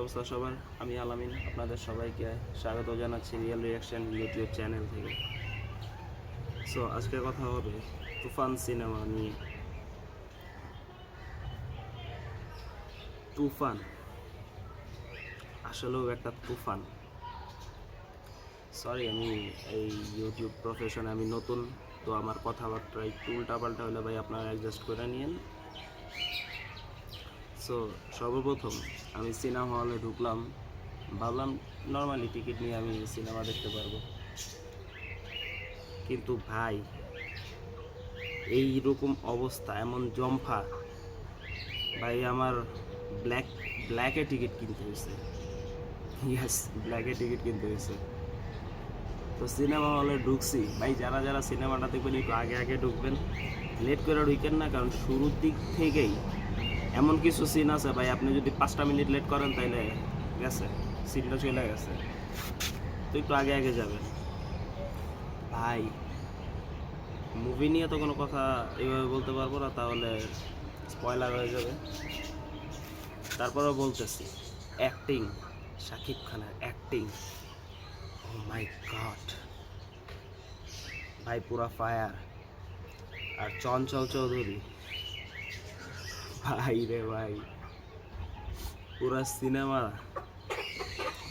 অবস্থা সবার। আমি আলামিন, আপনাদের সবাইকে স্বাগত জানাচ্ছি রিয়েল রিয়াকশন ইউটিউব চ্যানেল থেকে। সো আজকে কথা হবে তুফান সিনেমা নিয়ে। তুফান। আসলেও একটা তুফান। সরি আমি এই ইউটিউব প্রফেশনে আমি নতুন, তো আমার কথাবার্তা একটু উল্টাপাল্টা হলে ভাই আপনারা অ্যাডজাস্ট করে নিন সো সর্বপ্রথম আমি সিনেমা হলে ঢুকলাম, ভাবলাম নর্মালি টিকিট নিয়ে আমি সিনেমা দেখতে পারব। কিন্তু ভাই এই রকম অবস্থা, এমন জম্ফা। ভাই, আমার ব্ল্যাক ব্ল্যাকে টিকিট কিনতে হয়েছে। ইয়াস ব্ল্যাকে টিকিট কিনতে হয়েছে। তো সিনেমা হলে ঢুকছি। ভাই, যারা যারা সিনেমাটা দেখবেন, একটু আগে আগে ঢুকবেন। লেট করে ঢুকেন না, কারণ শুরুর দিক থেকেই এমন কিছু সিন আছে ভাই, আপনি যদি পাঁচটা মিনিট লেট করেন তাইলে গেছে সিনটা চলে গেছে। তো একটু আগে আগে যাবেন। ভাই মুভি নিয়ে তো কোনো কথা এইভাবে বলতে পারব না, তাহলে স্পয়লার হয়ে যাবে। তারপরেও বলতেছি অ্যাক্টিং শাকিব খানের অ্যাক্টিং ও মাই গড ভাই, পুরা ফায়ার আর চঞ্চল চৌধুরী। ভাই রে ভাই। পুরা সিনেমা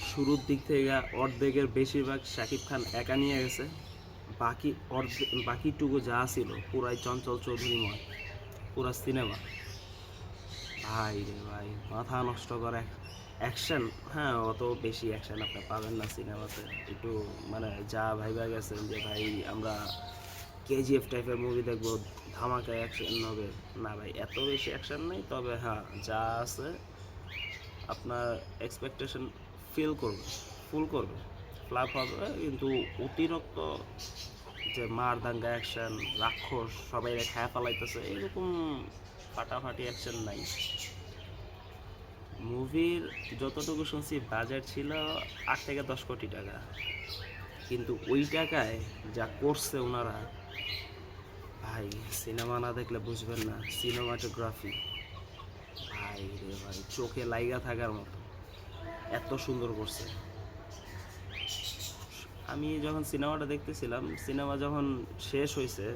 শুরুর দিক থেকে অর্ধেকের বেশিরভাগ শাকিব খান একা নিয়ে গেছে। বাকি অর্ধেক বাকিটুকু যা ছিল পুরাই চঞ্চল চৌধুরীময় পুরা সিনেমা। ভাই রে ভাই, মাথা নষ্ট করে অ্যাকশন হ্যাঁ অত বেশি অ্যাকশন আপনি পাবেন না সিনেমাতে। একটু মানে যা ভাইবা গেছেন যে ভাই আমরা কেজিএফ টাইপের মুভি দেখব, ধামাকা অ্যাকশন হবে। না ভাই, এত বেশি অ্যাকশন নেই, তবে হ্যাঁ যা আছে আপনার এক্সপেকটেশন ফিল করবে ফুল করবে। ফ্লাপ হবে, কিন্তু অতিরিক্ত যে মার দাঙ্গা অ্যাকশন রাক্ষস, সবাই খায়া পালাইতেছে এরকম ফাটাফাটি অ্যাকশন নাই। মুভির যতটুকু শুনছি বাজেট ছিল আট থেকে দশ কোটি টাকা। কিন্তু ওই টাকায় যা করছে ওনারা ভাই, সিনেমা না দেখলে বুঝবেন না সিনেমাটোগ্রাফি ভাই রে ভাই, চোখে লাইগা থাকার মতো। এত সুন্দর করছে। আমি যখন সিনেমাটা দেখতেছিলাম, সিনেমা যখন শেষ হয়েছে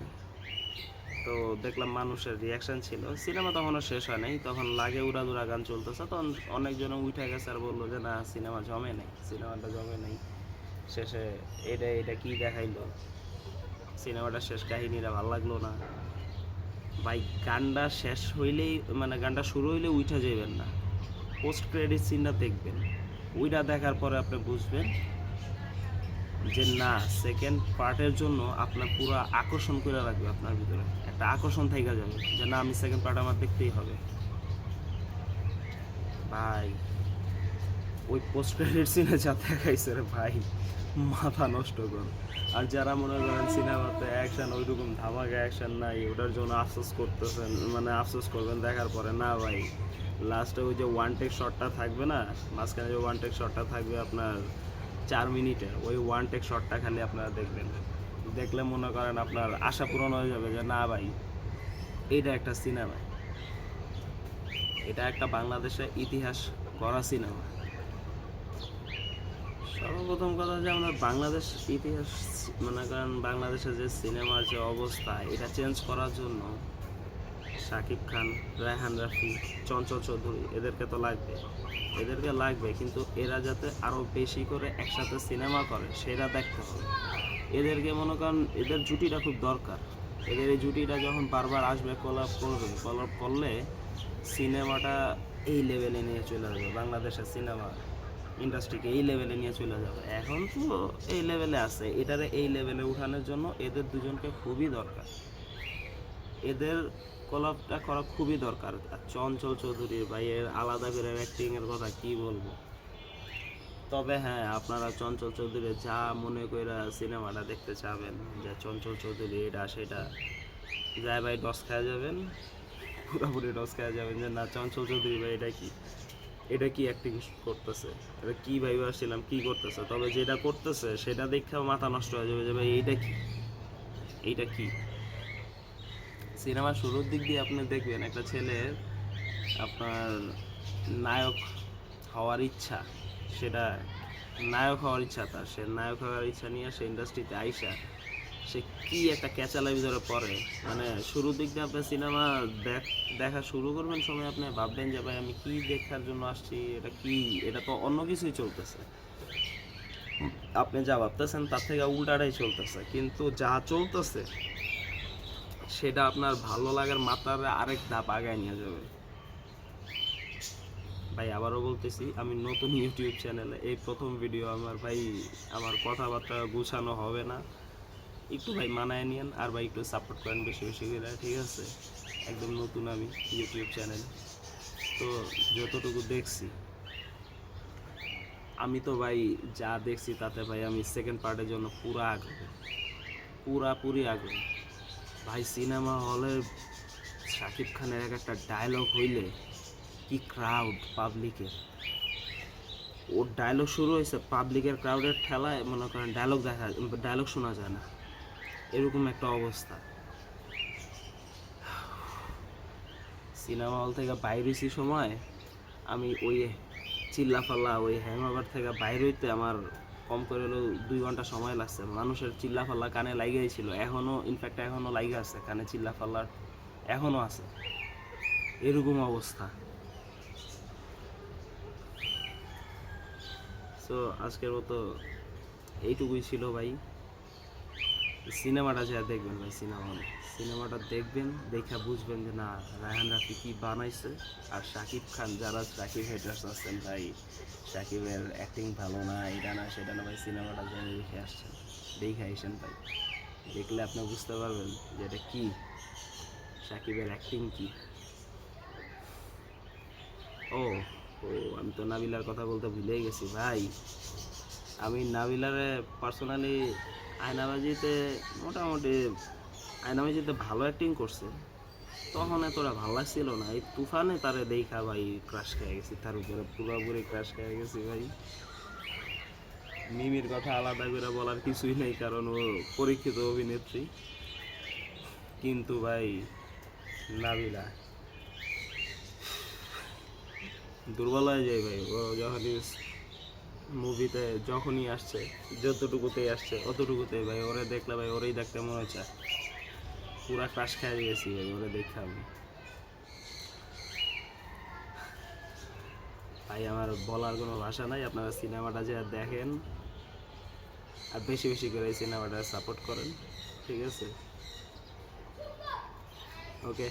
তো দেখলাম মানুষের রিয়াকশান ছিল। সিনেমা তখনও শেষ হয় নাই, তখন লাগে উড়াদুরা গান চলতেছে, তখন অনেকজন উঠে গেছে আর বলল যে, না, সিনেমা জমে নাই, সিনেমাটা জমে নাই। শেষে এটা এটা কি দেখাইলো? সিনেমাটা শেষ কাহিনীরা ভালো লাগল না। ভাই, গানটা শেষ হইলেই মানে গানটা শুরু হইলে উঠে যাবেন না। পোস্ট ক্রেডিট সিনটা দেখবেন। ওইটা দেখার পরে আপনি বুঝবেন যে না সেকেন্ড পার্টের জন্য আপনার পুরো আকর্ষণ করে রাখবে আপনার ভিতরে। একটা আকর্ষণ থেকে যাবে যে না, আমি সেকেন্ড পার্ট আমার দেখতেই হবে। ভাই, ওই পোস্ট ক্রেডিট সিনে যা দেখাইছে রে ভাই মাথা নষ্ট কর। আর যারা মনে করেন সিনেমাতে অ্যাকশন ওইরকম ধামাকা অ্যাকশন নাই, ওটার জন্য আফসোস করতেছেন মানে আফসোস করবেন, দেখার পরে, না ভাই লাস্টে ওই যে ওয়ান টেক শটটা থাকবে না, মাঝখানে যে ওয়ান টেক শটটা থাকবে আপনার চার মিনিটে, ওই ওয়ান টেক শটটা খালি আপনারা দেখবেন। দেখলে মনে করেন আপনার আশা পূরণ হয়ে যাবে যে, না ভাই, এটা একটা সিনেমা। এটা একটা বাংলাদেশের ইতিহাস গড়া সিনেমা। সর্বপ্রথম কথা যে আমরা বাংলাদেশ ইতিহাস মনে করেন বাংলাদেশের যে সিনেমার যে অবস্থা, এটা চেঞ্জ করার জন্য শাকিব খান, রায়হান রাফি, চঞ্চল চৌধুরী এদেরকে তো লাগবে, এদেরকে লাগবে, কিন্তু এরা যাতে আরও বেশি করে একসাথে সিনেমা করে, সেটা দেখতে হবে। এদেরকে মনে করেন এদের জুটিটা খুব দরকার। এদের এই জুটিটা যখন বারবার আসবে কলাপ করবে কলাপ করলে সিনেমাটা এই লেভেলে নিয়ে চলে যাবে বাংলাদেশের সিনেমা। ইন্ডাস্ট্রিকে এই লেভেলে নিয়ে চলে যাবে। এখন তো এই লেভেলে আছে। এটারে এই লেভেলে উঠানোর জন্য এদের দুজনকে খুবই দরকার। এদের কলাপটা করা খুবই দরকার। আর চঞ্চল চৌধুরীর ভাইয়ের আলাদা করে অ্যাক্টিংয়ের কথা কি বলব? তবে হ্যাঁ আপনারা চঞ্চল চৌধুরী যা মনে করে সিনেমাটা দেখতে চাবেন, যে চঞ্চল চৌধুরী এটা, সেটা যায় ভাই, ডস খাওয়া যাবেন। পুরোপুরি ডস খাওয়া যাবেন যে না, চঞ্চল চৌধুরী ভাই এটা কি? এটা কি অ্যাক্টিং করতেছে? এটা কি ভাই আসছিলাম, কি করতেছে? তবে যেটা করতেছে, সেটা দেখে মাথা নষ্ট হয়ে যাবে যে ভাই, এইটা কি? এইটা কি? সিনেমা শুরুর দিক দিয়ে আপনি দেখবেন একটা ছেলে আপনার নায়ক হওয়ার ইচ্ছা, সেটা নায়ক হওয়ার ইচ্ছা তার। সে নায়ক হওয়ার ইচ্ছা নিয়ে সে ইন্ডাস্ট্রিতে আইসা সে কি একটা ক্যাচালের ভিতরে পড়ে। মানে শুরুর দিক দিয়ে আপনার সিনেমা দেখ দেখা শুরু করবেন সময় আপনি ভাববেন যে, ভাই, আমি কি দেখার জন্য আসছি? এটা কি এটা তো অন্য কিছুই চলতেছে। আপনি যা ভাবতেছেন তার থেকে উল্টাটাই চলতেছে। কিন্তু যা চলতেছে, সেটা আপনার ভালো লাগার মাত্রার আরেক ধাপ আগায় নিয়ে যাবে। ভাই, আবারও বলতেছি, আমি নতুন ইউটিউব চ্যানেলে এই প্রথম ভিডিও আমার, ভাই, আমার কথাবার্তা গুছানো হবে না। একটু ভাই মানায় নিয়েন আর ভাই একটু সাপোর্ট করেন বেশি বেশি করে, ঠিক আছে? একদম নতুন আমি ইউটিউব চ্যানেল তো যতটুকু দেখছি, আমি তো ভাই যা দেখছি তাতে ভাই আমি সেকেন্ড পার্টের জন্য পুরা আগ্রহী। পুরাপুরি আগ্রহী। ভাই সিনেমা হলের শাকিব খানের এক একটা ডায়লগ হইলে কি ক্রাউড পাবলিকের ওর ডায়লগ শুরু হয়েছে পাবলিকের ক্রাউডের ঠেলায়, মনে করেন ডায়লগ দেখা ডায়লগ শোনা যায় না। এরকম একটা অবস্থা। সিনেমা হল থেকে বাইরে সময় আমি ওই চিল্লাফাল্লা, ওই হ্যাংওভার থেকে বাইরে হইতে আমার কম করে হলেও দুই ঘণ্টা সময় লাগছে। মানুষের চিল্লাফাল্লা কানে লাগাই ছিল এখনও ইনফ্যাক্ট এখনও লাইগে আছে, কানে চিল্লাফাল্লার এখনও আছে। এরকম অবস্থা। সো আজকের মতো এইটুকুই ছিল ভাই। সিনেমাটা যা দেখবেন ভাই, সিনেমা হলে। সিনেমাটা দেখবেন, দেখা বুঝবেন যে না, রায়হান রাফি কি বানাইছে। আর শাকিব খান যারা শাকিব হেটার্স আছেন ভাই, শাকিবের অ্যাক্টিং ভালো না, এটা না, সেটা না ভাই, সিনেমাটা যেন দেখে আসছেন, দেখে আইসেন ভাই। দেখলে আপনি বুঝতে পারবেন যে এটা কি, শাকিবের অ্যাক্টিং কি। ও ও, আমি তো নাবিলার কথা বলতে ভুলেই গেছি ভাই। আমি নাবিলারে পার্সোনালি আয়নাবাজিতে মোটামুটি আয়নাবাজিতে ভালো অ্যাক্টিং করছে। তখন এতটা ভালো লাগছিল না। এই তুফানে তারে দেখা ভাই ক্রাশ খেয়ে গেছি, তার উপরে পুরোপুরি ক্রাশ খেয়ে গেছি ভাই। মিমির কথা আলাদা করে বলার কিছুই নেই, কারণ ও পরীক্ষিত অভিনেত্রী। কিন্তু ভাই, নাবিলা। দুর্বল হয়ে যায় ভাই, ও যখনই মুভিতে যখনই আসছে, যতটুকুতেই আসছে, অতটুকুতেই ভাই, ওরে দেখলে ভাই, ওরেই দেখতে মনে হচ্ছে। পুরা ক্রাশ খেয়ে গেছি ভাই, ওরে দেখে আমি। ভাই, আমার বলার কোনো ভাষা নাই, আপনারা সিনেমাটা যে দেখেন, আর বেশি বেশি করে এই সিনেমাটা সাপোর্ট করেন, ঠিক আছে? ওকে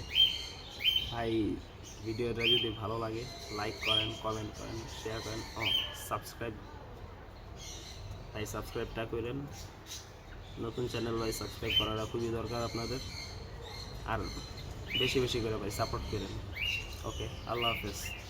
ভাই, ভিডিওটা যদি ভালো লাগে লাইক করেন কমেন্ট করেন শেয়ার করেন, ও সাবস্ক্রাইব ভাই সাবস্ক্রাইবটা করেন। নতুন চ্যানেল ভাই সাবস্ক্রাইব করাটা খুবই দরকার আপনাদের। আর বেশি বেশি করে ভাই সাপোর্ট করেন। ওকে আল্লাহ হাফেজ।